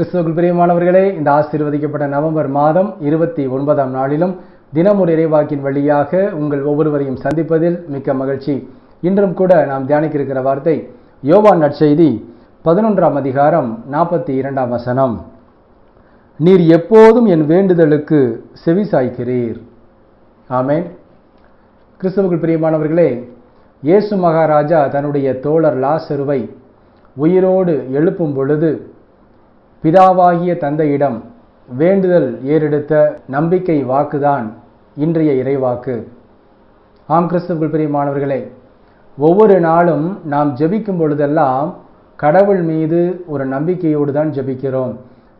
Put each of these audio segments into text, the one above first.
கிறிஸ்துவுக்குள் பிரியமானவர்களே இந்த ஆசீர்வதிக்கப்பட்ட நவம்பர் மாதம் இருபத்தி ஒன்பதாம் நாளிலும் தினமொரு இறைவாக்கின் வழியாக உங்கள் ஒவ்வொருவரையும் சந்திப்பதில் மிக்க மகிழ்ச்சி. இன்றும் கூட நாம் தியானிக்க இருக்கிற வார்த்தை யோவான் நற்செய்தி பதினொன்றாம் அதிகாரம் நாற்பத்தி இரண்டாம் வசனம். நீர் எப்போதும் என் வேண்டுதலுக்கு செவி சாய்க்கிறீர் ஆமேன். கிறிஸ்துவுக்குள் பிரியமானவர்களே இயேசு மகாராஜா தன்னுடைய தோழர் லாசருவை உயிரோடு எழுப்பும் பொழுது பிதாவாகிய தந்தையிடம் வேண்டுதல் ஏறெடுத்த நம்பிக்கை வாக்குதான் இன்றைய இறைவாக்கு. ஆம் கிறிஸ்துவுக்குள் பிரியமானவர்களே ஒவ்வொரு நாளும் நாம் ஜெபிக்கும் பொழுதெல்லாம் கடவுள் மீது ஒரு நம்பிக்கையோடு தான் ஜெபிக்கிறோம்.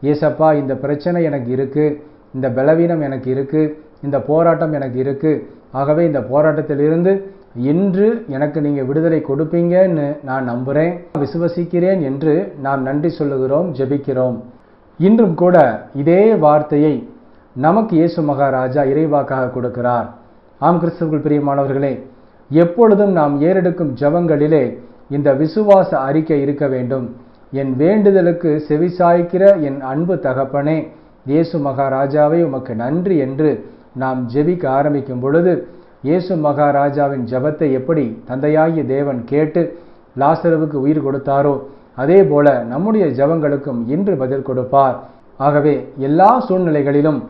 ஏசப்பா இந்த பிரச்சனை எனக்கு இருக்குது இந்த பலவீனம் எனக்கு இருக்குது இந்த போராட்டம் எனக்கு இருக்குது ஆகவே இந்த போராட்டத்திலிருந்து இன்று எனக்கு நீங்கள் விடுதலை கொடுப்பீங்கன்னு நான் நம்புகிறேன் விசுவசிக்கிறேன் என்று நாம் நன்றி சொல்லுகிறோம் ஜெபிக்கிறோம். இன்றும் கூட இதே வார்த்தையை நமக்கு இயேசு மகாராஜா இறைவாக்காக கொடுக்கிறார். ஆம் கிறிஸ்துவுக்குள் பிரியமானவர்களே எப்பொழுதும் நாம் ஏறெடுக்கும் ஜபங்களிலே இந்த விசுவாச அறிக்கை இருக்க வேண்டும். என் வேண்டுதலுக்கு செவிசாய்க்கிற என் அன்பு தகப்பனே இயேசு மகாராஜாவை உமக்கு நன்றி என்று நாம் ஜெபிக்க ஆரம்பிக்கும் பொழுது இயேசு மகாராஜாவின் ஜபத்தை எப்படி தந்தையாகிய தேவன் கேட்டு லாசரவுக்கு உயிர் கொடுத்தாரோ அதே போல நம்முடைய ஜபங்களுக்கும் இன்று பதில் கொடுப்பார். ஆகவே எல்லா சூழ்நிலைகளிலும்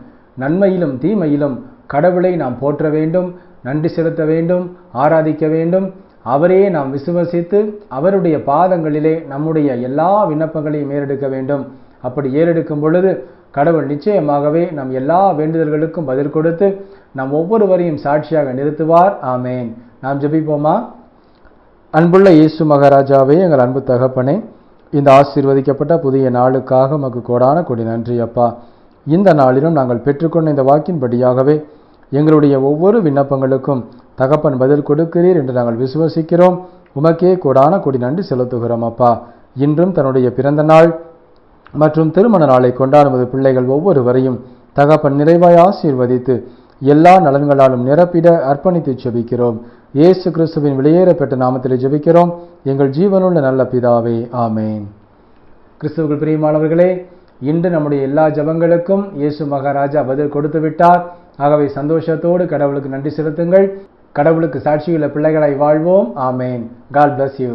நன்மையிலும் தீமையிலும் கடவுளை நாம் போற்ற வேண்டும் நன்றி செலுத்த வேண்டும் ஆராதிக்க வேண்டும். அவரையே நாம் விசுவசித்து அவருடைய பாதங்களிலே நம்முடைய எல்லா விண்ணப்பங்களையும் ஏறெடுக்க வேண்டும். அப்படி ஏறெடுக்கும் பொழுது கடவுள் நிச்சயமாகவே நம் எல்லா வேண்டுதல்களுக்கும் பதில் கொடுத்து நம் ஒவ்வொருவரையும் சாட்சியாக நிறுத்துவார். ஆமேன். நாம் ஜபிப்போமா? அன்புள்ள இயேசு மகாராஜாவே எங்கள் அன்பு தகப்பனே இந்த ஆசீர்வதிக்கப்பட்ட புதிய நாளுக்காக மக்கு கோடான கொடி நன்றி அப்பா. இந்த நாளிலும் நாங்கள் பெற்றுக்கொண்ட இந்த வாக்கின்படியாகவே எங்களுடைய ஒவ்வொரு விண்ணப்பங்களுக்கும் தகப்பன் பதில் கொடுக்கிறீர் என்று நாங்கள் விசுவசிக்கிறோம். உமக்கே கோடான கொடி நன்றி செலுத்துகிறோம் அப்பா. இன்றும் தன்னுடைய பிறந்த நாள் மற்றும் திருமண நாளை கொண்டாடுவது பிள்ளைகள் ஒவ்வொருவரையும் தகப்பன் நிறைவாய் ஆசீர்வதித்து எல்லா நலன்களாலும் நிரப்பிட அர்ப்பணித்து ஜெபிக்கிறோம். இயேசு கிறிஸ்துவின் வெளியேறப்பட்ட நாமத்தில் ஜெபிக்கிறோம். எங்கள் ஜீவனுள்ள நல்ல பிதாவே ஆமேன். கிறிஸ்துவர்கள் பிரியமானவர்களே இன்று நம்முடைய எல்லா ஜபங்களுக்கும் இயேசு மகாராஜா பதில் கொடுத்து விட்டார். ஆகவே சந்தோஷத்தோடு கடவுளுக்கு நன்றி செலுத்துங்கள். கடவுளுக்கு சாட்சியுள்ள பிள்ளைகளை வாழ்வோம். ஆமேன். God bless you